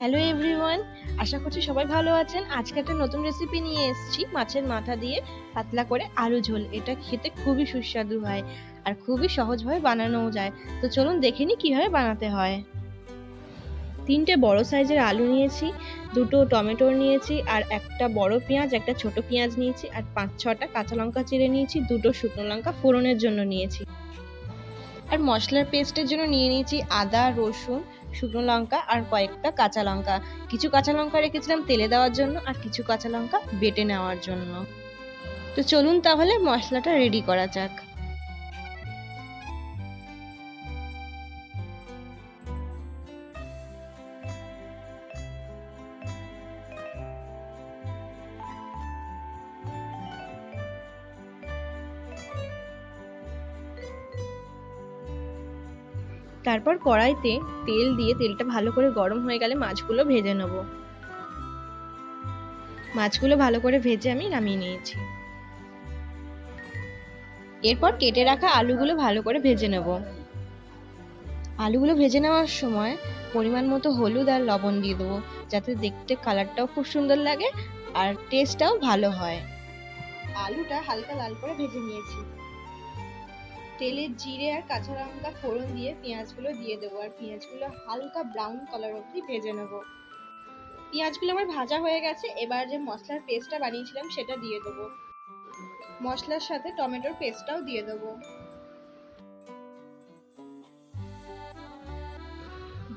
Hello everyone আশা করছি সবাই ভালো আছেন। আজকে একটা নতুন রেসিপি নিয়ে এসেছি, মাছের মাথা দিয়ে পাতলা করে আলু ঝোল। এটা খেতে খুবই সুস্বাদু হয় আর খুবই সহজভাবে বানানোও যায়। তো চলুন দেখে নিই কীভাবে বানাতে হয়। তিনটে বড় সাইজের আলু নিয়েছি, দুটো টমেটো নিয়েছি আর একটা বড় পেঁয়াজ, একটা ছোট পেঁয়াজ নিয়েছি আর পাঁচ, ছটা কাঁচা লঙ্কা চিড়ে নিয়েছি, দুটো শুকনো লঙ্কা ফোড়নের জন্য নিয়েছি। আর মশলার পেস্টের জন্য নিয়ে নিয়েছি আদা, রসুন শুকনো লঙ্কা আর কয়েকটা কাঁচা লঙ্কা। কিছু কাঁচা লঙ্কা রেখেছিলাম তেলে দেওয়ার জন্য আর কিছু কাঁচা লঙ্কা বেটে নেওয়ার জন্য। তো চলুন তাহলে মশলাটা রেডি করা যাক। তারপর কড়াইতে তেল দিয়ে তেলটা ভালো করে গরম হয়ে গেলে মাছগুলো ভেজে নেব। মাছগুলো ভালো করে ভেজে আমি নামিয়ে নিয়েছি। এরপর কেটে রাখা আলুগুলো ভালো করে ভেজে নেব। আলুগুলো ভেজে নেওয়ার সময় পরিমাণ মতো হলুদ আর লবণ দিয়ে দেবো, যাতে দেখতে কালারটাও খুব সুন্দর লাগে আর টেস্টটাও ভালো হয়। আলুটা হালকা লাল করে ভেজে নিয়েছি। তেলে জিরে আর কাঁচা লঙ্কা ফোড়ন দিয়ে পেঁয়াজগুলো দিয়ে দেবো আর পেঁয়াজগুলো হালকা ব্রাউন কালার অবধি ভেজে নেব। পেঁয়াজগুলো আমার ভাজা হয়ে গেছে, এবার যে মশলার পেস্টটা বানিয়েছিলাম সেটা দিয়ে দেবো। মশলার সাথে টমেটোর পেস্টটাও দিয়ে দেবো।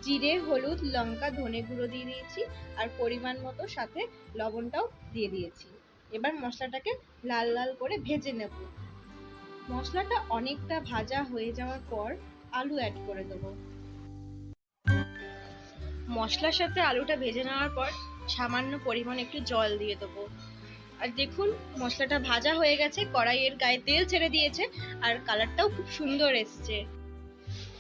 জিরে, হলুদ, লঙ্কা, ধনে গুঁড়ো দিয়ে দিয়েছি আর পরিমাণ মতো সাথে লবণটাও দিয়ে দিয়েছি। এবার মশলাটাকে লাল লাল করে ভেজে নেব। মশলাটা অনেকটা ভাজা হয়ে যাওয়ার পর আলু অ্যাড করে দেবো। মশলার সাথে আলুটা ভেজে নেওয়ার পর সামান্য পরিমাণ একটু জল দিয়ে দেবো। আর দেখুন, মশলাটা ভাজা হয়ে গেছে, কড়াইয়ের গায়ে তেল ছেড়ে দিয়েছে, আর কালারটাও খুব সুন্দর এসছে।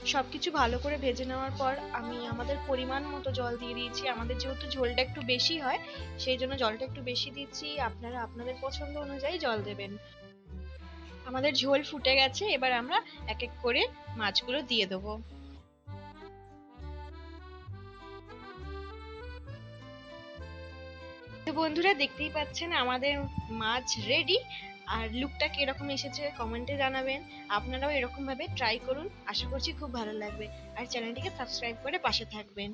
সবকিছু ভালো করে ভেজে নেওয়ার পর আমি আমাদের পরিমাণ মতো জল দিয়ে দিয়েছি। আমাদের যেহেতু ঝোলটা একটু বেশি হয়, সেই জন্য জলটা একটু বেশি দিচ্ছি। আপনারা আপনাদের পছন্দ অনুযায়ী জল দেবেন। আমাদের ঝোল ফুটে গেছে, এবার আমরা এক এক করে মাছগুলো দিয়ে দেবো। তো বন্ধুরা, দেখতেই পাচ্ছেন আমাদের মাছ রেডি আর লুকটা কীরকম এসেছে কমেন্টে জানাবেন। আপনারাও এরকম ভাবে ট্রাই করুন, আশা করছি খুব ভালো লাগবে। আর চ্যানেলটিকে সাবস্ক্রাইব করে পাশে থাকবেন।